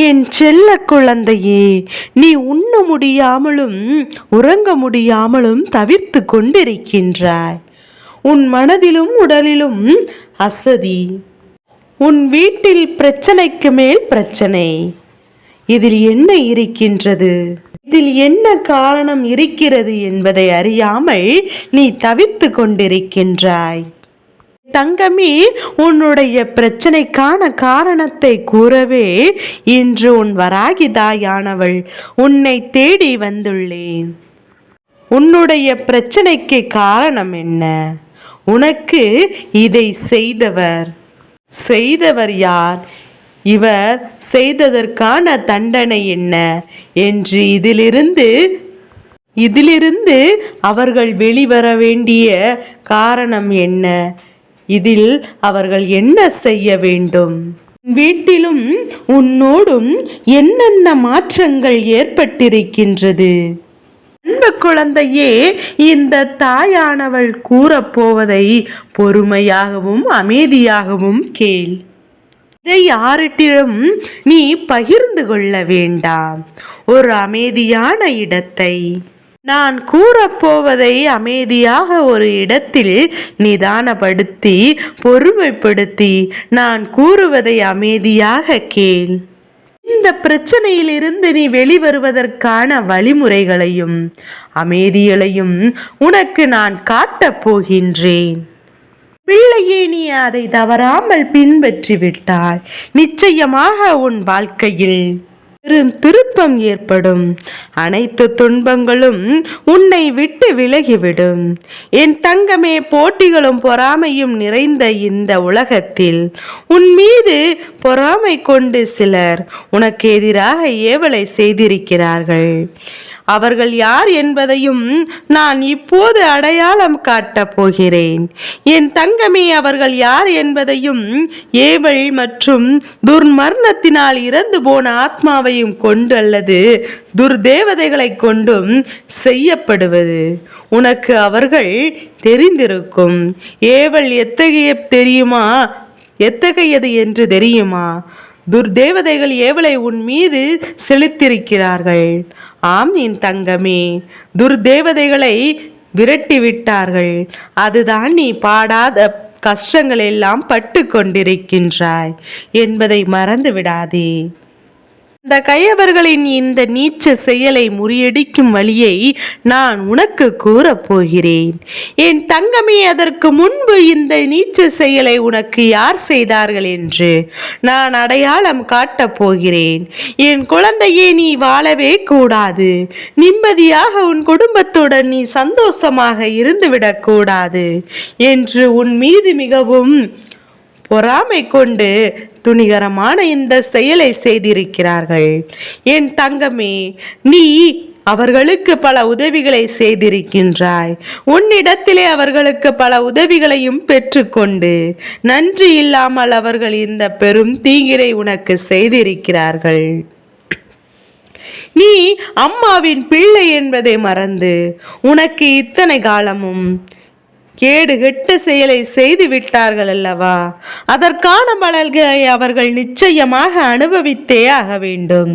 என் செல்ல குழந்தையே நீ உண்ண முடியாமலும் உறங்க முடியாமலும் தவிர்த்து கொண்டிருக்கின்றாய். உன் மனதிலும் உடலிலும் அசதி. உன் வீட்டில் பிரச்சனைக்கு மேல் பிரச்சனை. இதில் என்ன இருக்கின்றது? இதில் என்ன காரணம் இருக்கிறது என்பதை அறியாமல் நீ தவித்து கொண்டிருக்கின்றாய். தங்கமி உன்னுடைய பிரச்சனைக்கான காரணத்தை கூறவே இன்று உன் வராகி தாயானவள் உன்னை தேடி வந்துள்ளேன். உன்னுடைய பிரச்சனைக்கு காரணம் என்ன? உனக்கு இதை செய்தவர். செய்தவர் யார்? இவர் செய்ததற்கான தண்டனை என்ன? என்று இதிலிருந்து இதிலிருந்து அவர்கள் வெளிவர வேண்டிய காரணம் என்ன? இதில் அவர்கள் என்ன செய்ய வேண்டும்? வீட்டிலும் உன்னோடும் என்னென்ன மாற்றங்கள் ஏற்பட்டிருக்கின்றது? அன்பு குழந்தையே இந்த தாயானவள் கூறப்போவதை பொறுமையாகவும் அமைதியாகவும் கேள். இதை யாரிட்டிலும் நீ பகிர்ந்து கொள்ள வேண்டாம். ஒரு அமைதியான இடத்தை. நான் கூறப்போவதை அமைதியாக ஒரு இடத்தில் நிதானப்படுத்தி பொறுமைப்படுத்தி நான் கூறுவதை அமைதியாக கேள். இந்த பிரச்சனையிலிருந்து நீ வெளிவருவதற்கான வழிமுறைகளையும் அமைதிகளையும் உனக்கு நான் காட்டப் போகின்றேன். பிள்ளையே நீ அதை தவறாமல் பின்பற்றிவிட்டாய். நிச்சயமாக உன் வாழ்க்கையில் பெரும் திருப்பம் ஏற்படும். அனைத்து துன்பங்களும் உன்னை விட்டு விலகிவிடும். என் தங்கமே போட்டிகளும் பொறாமையும் நிறைந்த இந்த உலகத்தில் உன் மீது பொறாமை கொண்டு சிலர் உனக்கு எதிராக ஏவலை செய்திருக்கிறார்கள். அவர்கள் யார் என்பதையும் நான் இப்போது அடையாளம் காட்டப் போகிறேன் என் தங்கமே அவர்கள் யார் என்பதையும் ஏவல் மற்றும் துர்மரணத்தினால் இறந்து போன ஆத்மாவையும் கொண்டு அல்லது துர்தேவதைகளை கொண்டும் செய்யப்படுவது. உனக்கு அவர்கள் தெரிந்திருக்கும். ஏவல் எத்தகைய தெரியுமா? எத்தகையது என்று தெரியுமா? துர்தேவதைகள் ஏவலை உன் மீது செலுத்திருக்கிறார்கள் ஆம் என் தங்கமே. துர்தேவதைகளை விரட்டி விட்டார்கள் அதுதான் நீ பாடாத கஷ்டங்கள் எல்லாம் பட்டு கொண்டிருக்கின்றாய் என்பதை மறந்து விடாதே இந்த கையவர்களின் இந்த நீச்ச செயலை முறியடிக்கும் வழியை நான் உனக்கு கூறப் போகிறேன். என் தங்கமே அதற்கு முன்பு இந்த நீச்ச செயலை உனக்கு யார் செய்தார்கள் என்று நான் அடையாளம் காட்டப் போகிறேன். என் குழந்தையே நீ வாழவே கூடாது. நிம்மதியாக உன் குடும்பத்துடன் நீ சந்தோஷமாக இருந்துவிடக் கூடாது என்று உன் மீது மிகவும் பொறாமை கொண்டு துணிகரமான இந்த செயலை செய்திருக்கிறார்கள். என் தங்கமே நீ அவர்களுக்கு பல உதவிகளை செய்திருக்கின்றாய். உன்னிடத்திலே அவர்களுக்கு பல உதவிகளையும் பெற்றுக்கொண்டு நன்றி இல்லாமல் அவர்கள் இந்த பெரும் தீங்கிரை உனக்கு செய்திருக்கிறார்கள். நீ அம்மாவின் பிள்ளை என்பதை மறந்து உனக்கு இத்தனை காலமும் கேடு கெட்ட செயலை செய்து விட்டார்கள் அல்லவா? அதற்கான பலன்களை அவர்கள் நிச்சயமாக அனுபவித்தே ஆக வேண்டும்.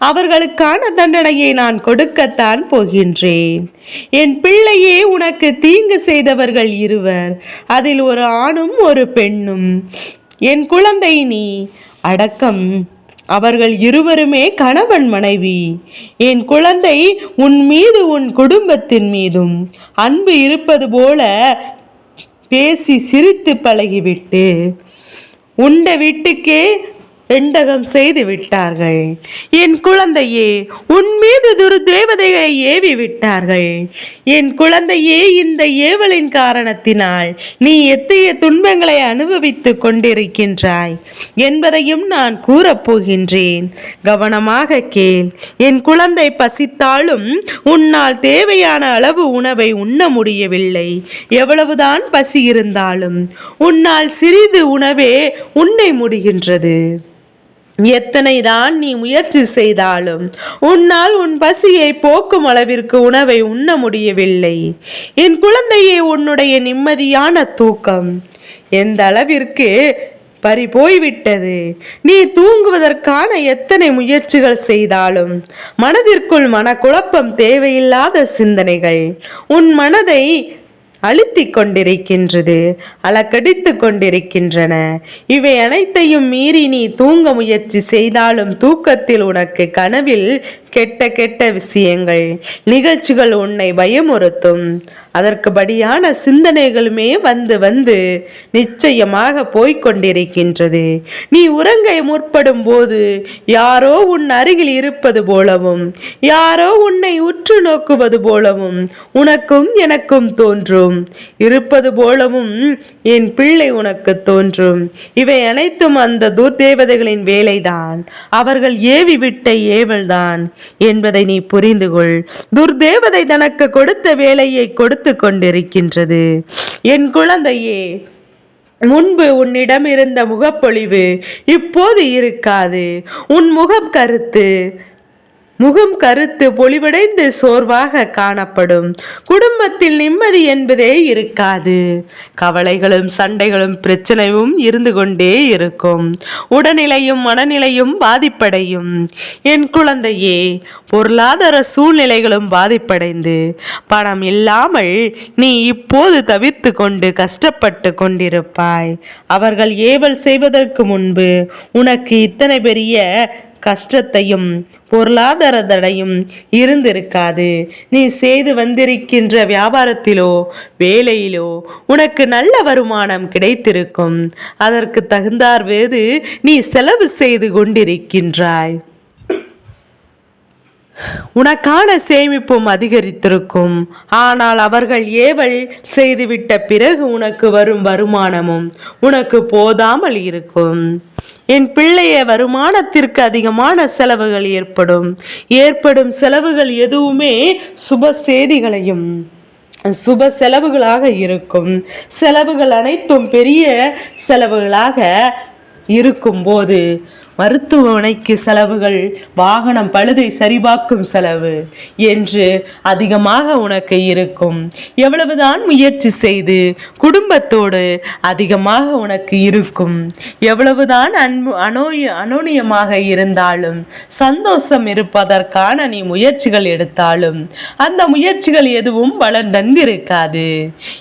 அவர்களுக்கான தண்டனையை நான் கொடுக்கத்தான் போகின்றேன். என் பிள்ளையே உனக்கு தீங்கு செய்தவர்கள் இருவர். அதில் ஒரு ஆணும் ஒரு பெண்ணும். என் குழந்தை நீ அடக்கம் அவர்கள் இருவருமே கணவன் மனைவி. என் குழந்தை உன் மீது உன் குடும்பத்தின் மீதும் அன்பு இருப்பது போல பேசி சிரித்து பழகிவிட்டு உண்ட வீட்டுக்கே எண்டகம் செய்து விட்டார்கள். என் குழந்தையே உன் மீது துரு தேவதைகளை ஏவி விட்டார்கள். என் குழந்தையே இந்த ஏவலின் காரணத்தினால் நீ எத்தகைய துன்பங்களை அனுபவித்துக் கொண்டிருக்கின்றாய் என்பதையும் நான் கூறப்போகின்றேன் கவனமாக கேள் என் குழந்தை பசித்தாலும் உன்னால் தேவையான அளவு உணவை உண்ண முடியவில்லை. எவ்வளவுதான் பசி இருந்தாலும் உன்னால் சிறிது உணவே உன்னை முடிகின்றது. எத்தனைதான் நீ முயற்சி செய்தாலும் உன்னால் உன் பசியை போக்கும் அளவிற்கு உணவை உண்ண முடியவில்லை. என் குழந்தையே உன்னுடைய நிம்மதியான தூக்கம் எந்த அளவிற்கு பறி போய்விட்டது? நீ தூங்குவதற்கான எத்தனை முயற்சிகள் செய்தாலும் மனதிற்குள் மனக்குழப்பம் தேவையில்லாத சிந்தனைகள். உன் மனதை அழுத்திக் கொண்டிருக்கின்றது அலக்கடித்து கொண்டிருக்கின்றன. இவை அனைத்தையும் மீறி நீ தூங்க முயற்சி செய்தாலும் தூக்கத்தில் உனக்கு கனவில் கெட்ட கெட்ட விஷயங்கள் நிகழ்ச்சிகள் உன்னை பயமுறுத்தும். அதற்கு படியான சிந்தனைகளுமே வந்து வந்து நிச்சயமாக போய்கொண்டிருக்கின்றது நீ உறங்க முற்படும் போது யாரோ உன் அருகில் இருப்பது போலவும் யாரோ உன்னை உற்று நோக்குவது போலவும் உனக்கும் எனக்கும் தோன்றும். இருப்பது போலவும் என் பிள்ளை உனக்கு தோன்றும். இவை அனைத்தும் அந்த துர்தேவதைகளின் வேலைதான். அவர்கள் ஏவி விட்ட ஏவல்தான் என்பதை நீ புரிந்து கொள் துர்தேவதை தனக்கு கொடுத்த வேலையை கொடுத்து கொண்டிருக்கின்றது என் குழந்தையே முன்பு உன்னிடம் இருந்த முகப்பொழிவு இப்போது இருக்காது. உன் முகம் கருத்து முகம் கருத்து பொலிவடைந்து சோர்வாக காணப்படும். குடும்பத்தில் நிம்மதி என்பதே இருக்காது. கவலைகளும் சண்டைகளும் பிரச்சனையும் இருந்து கொண்டே இருக்கும். உடல்நிலையும் மனநிலையும் பாதிப்படையும். என் குழந்தையே பொருளாதார சூழ்நிலைகளும் பாதிப்படைந்து. பணம் இல்லாமல் நீ இப்போது தவிர்த்து கொண்டு கஷ்டப்பட்டு கொண்டிருப்பாய். அவர்கள் ஏவல் செய்வதற்கு முன்பு உனக்கு இத்தனை பெரிய கஷ்டத்தையும் பொருளாதார தடையும் இருந்திருக்காது. நீ செய்து வந்திருக்கின்ற வியாபாரத்திலோ வேலையிலோ உனக்கு நல்ல வருமானம் கிடைத்திருக்கும். அதற்கு தகுந்தார் வேது நீ செலவு செய்து கொண்டிருக்கின்றாய். உனக்கான சேமிப்பும் அதிகரித்திருக்கும். ஆனால் அவர்கள் ஏவல் செய்துவிட்ட பிறகு உனக்கு வரும் வருமானமும் உனக்கு போதாமல் இருக்கும். என் பிள்ளைய வருமானத்திற்கு அதிகமான செலவுகள் ஏற்படும். ஏற்படும் செலவுகள் எதுவுமே சுப செய்திகளையும் சுப செலவுகளாக இருக்கும். செலவுகள் அனைத்தும் பெரிய செலவுகளாக இருக்கும்போது மருத்துவமனைக்கு செலவுகள் வாகனம் பழுதை சரிபார்க்கும் செலவு என்று அதிகமாக உனக்கு இருக்கும். எவ்வளவுதான் முயற்சி செய்து குடும்பத்தோடு அதிகமாக உனக்கு இருக்கும். எவ்வளவுதான் அன்பு அனோய அனோனியமாக இருந்தாலும் சந்தோஷம் இருப்பதற்கான நீ முயற்சிகள் எடுத்தாலும் அந்த முயற்சிகள் எதுவும் வளர்ந்திருக்காது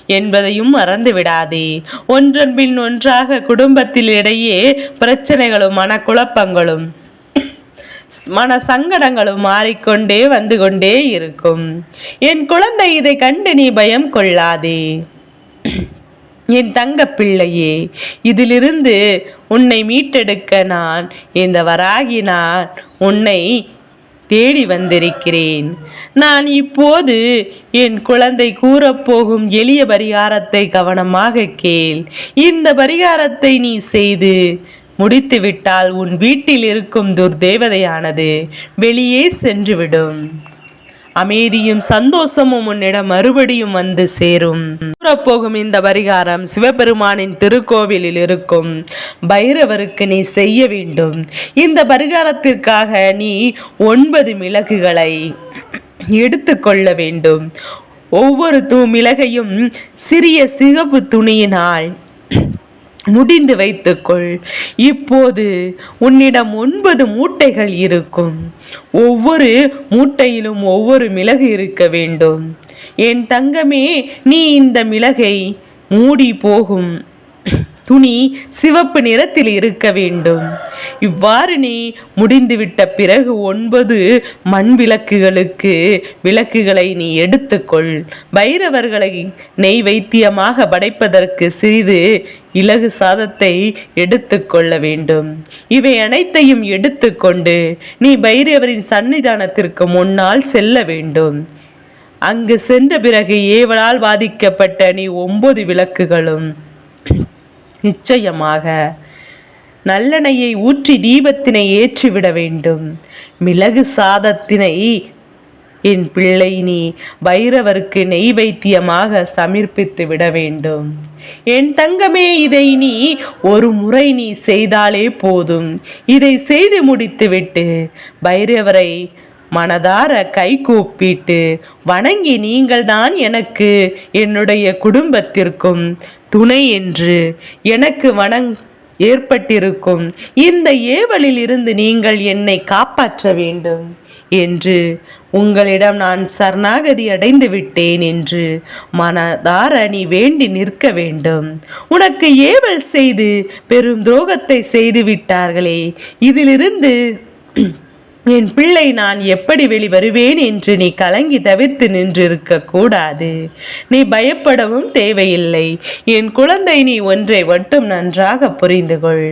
என்பதையும் மறந்து விடாதே ஒன்றன் பின் ஒன்றாக குடும்பத்தில் இடையே பிரச்சனைகளும் குழப்பங்களும் மன சங்கடங்களும் மாறிக்கொண்டே வந்து கொண்டே இருக்கும். என் குழந்தை இதை கண்டு நீ பயம் கொள்ளாதே. என் தங்க பிள்ளையே இதிலிருந்து உன்னை மீட்டெடுக்க நான் இந்த வராகி நான் உன்னை தேடி வந்திருக்கிறேன். நான் இப்போது என் குழந்தை கூறப்போகும் எளிய பரிகாரத்தை கவனமாக கேள். இந்த பரிகாரத்தை நீ செய்து முடித்துவிட்டால் உன் வீட்டில் இருக்கும் துர்தேவதையானது வெளியே சென்றுவிடும். அமைதியும் சந்தோஷமும் உன்னிடம் மறுபடியும் வந்து சேரும். கூறப்போகும் இந்த பரிகாரம் சிவபெருமானின் திருக்கோவிலில் இருக்கும். பைரவருக்கு நீ செய்ய வேண்டும். இந்த பரிகாரத்திற்காக நீ ஒன்பது மிளகுகளை எடுத்துக்கொள்ள வேண்டும். ஒவ்வொரு தூ மிளகையும் சிறிய சிகப்பு துணியினால் முடிந்து வைத்துக்கொள். இப்போது உன்னிடம் ஒன்பது மூட்டைகள் இருக்கும். ஒவ்வொரு மூட்டையிலும் ஒவ்வொரு மிளகு இருக்க வேண்டும். என் தங்கமே நீ இந்த மிளகை மூடி போகும். துணி சிவப்பு நிறத்தில் இருக்க வேண்டும். இவ்வாறு நீ முடிந்துவிட்ட பிறகு ஒன்பது மண் விளக்குகளுக்கு விளக்குகளை நீ எடுத்துக்கொள். பைரவர்களை நெய் வைத்தியமாக படைப்பதற்கு சிறிது இலகு சாதத்தை எடுத்துக்கொள்ள வேண்டும். இவை அனைத்தையும் எடுத்துக்கொண்டு நீ பைரவரின் சன்னிதானத்திற்கு முன்னால் செல்ல வேண்டும். அங்கு சென்ற பிறகு ஏவலால் பாதிக்கப்பட்ட நீ ஒன்பது விளக்குகளும் நிச்சயமாக நல்லெண்ணெயை ஊற்றி தீபத்தினை ஏற்றிவிட வேண்டும். மிளகு சாதத்தினை என் பிள்ளை நீ பைரவருக்கு நெய் வைத்தியமாக சமர்ப்பித்து விட வேண்டும். என் தங்கமே இதை நீ ஒரு முறை நீ செய்தாலே போதும். இதை செய்து முடித்துவிட்டு பைரவரை மனதார கை கூப்பிட்டு வணங்கி நீங்கள்தான் எனக்கு என்னுடைய குடும்பத்திற்கும் துணை என்று எனக்கு வணங் ஏற்பட்டிருக்கும். இந்த ஏவலில் இருந்து நீங்கள் என்னை காப்பாற்ற வேண்டும் என்று உங்களிடம் நான் சரணாகதி அடைந்து விட்டேன் என்று மனதார நீ வேண்டி நிற்க வேண்டும். உனக்கு ஏவல் செய்து பெரும் துரோகத்தை செய்து விட்டார்களே. இதிலிருந்து என் பிள்ளை நான் எப்படி வெளிவருவேன் என்று நீ கலங்கி தவிர்த்து நின்றிருக்க கூடாது. நீ பயப்படவும் தேவையில்லை. என் குழந்தை நீ ஒன்றை மட்டும் நன்றாக புரிந்து கொள்.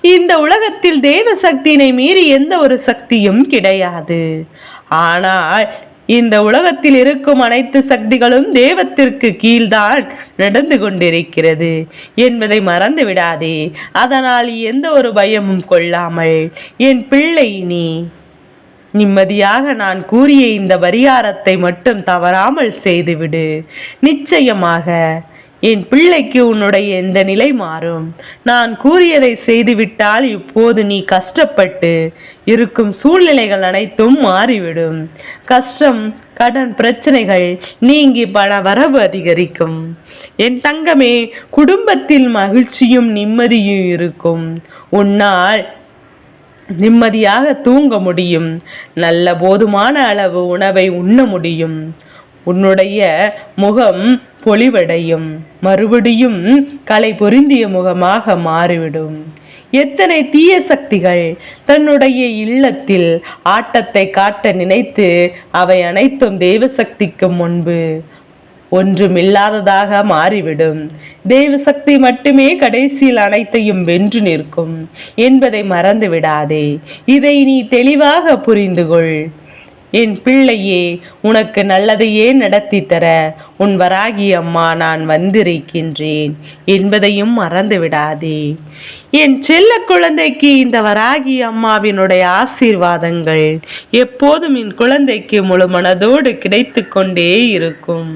இந்த உலகத்தில் தேவ சக்தியினை மீறி எந்த ஒரு சக்தியும் கிடையாது. ஆனால் இந்த உலகத்தில் இருக்கும் அனைத்து சக்திகளும் தேவத்திற்கு கீழ்தான் நடந்து கொண்டிருக்கிறது என்பதை மறந்து விடாதே. அதனால் எந்த ஒரு பயமும் கொள்ளாமல் என் பிள்ளை நீ நிம்மதியாக நான் கூறிய இந்த பரிகாரத்தை மட்டும் தவறாமல் செய்துவிடு. நிச்சயமாக என் பிள்ளைக்கு உன்னுடைய இந்த நிலை மாறும். நான் கூறியதை செய்துவிட்டால் இப்போது நீ கஷ்டப்பட்டு இருக்கும் சூழ்நிலைகள் அனைத்தும் மாறிவிடும். கஷ்டம் கடன் பிரச்சனைகள் நீங்கி பண வரவு அதிகரிக்கும். என் தங்கமே குடும்பத்தில் மகிழ்ச்சியும் நிம்மதியும் இருக்கும். உன்னால் நிம்மதியாக தூங்க முடியும். நல்ல போதுமான அளவு உணவை உண்ண முடியும். உன்னுடைய முகம் பொலிவடையும். மறுபடியும் கலை பொருந்திய முகமாக மாறிவிடும். எத்தனை தீய சக்திகள் தன்னுடைய இல்லத்தில் ஆட்டத்தை காட்ட நினைத்து அவை அனைத்தும் தெய்வசக்திக்கு முன்பு ஒன்றுமில்லாததாக மாறிவிடும். தெய்வ சக்தி மட்டுமே கடைசியில் அனைத்தையும் வென்று நிற்கும். என்பதை மறந்து விடாதே இதை நீ தெளிவாக புரிந்து கொள் என் பிள்ளையே உனக்கு நல்லதையே நடத்தி தர உன் வராகி அம்மா நான் வந்திருக்கின்றேன் என்பதையும் மறந்து விடாதே என் செல்ல குழந்தைக்கு இந்த வராகி அம்மாவினுடைய ஆசீர்வாதங்கள் எப்போதும் என் குழந்தைக்கு முழு மனதோடு கிடைத்து கொண்டே இருக்கும்.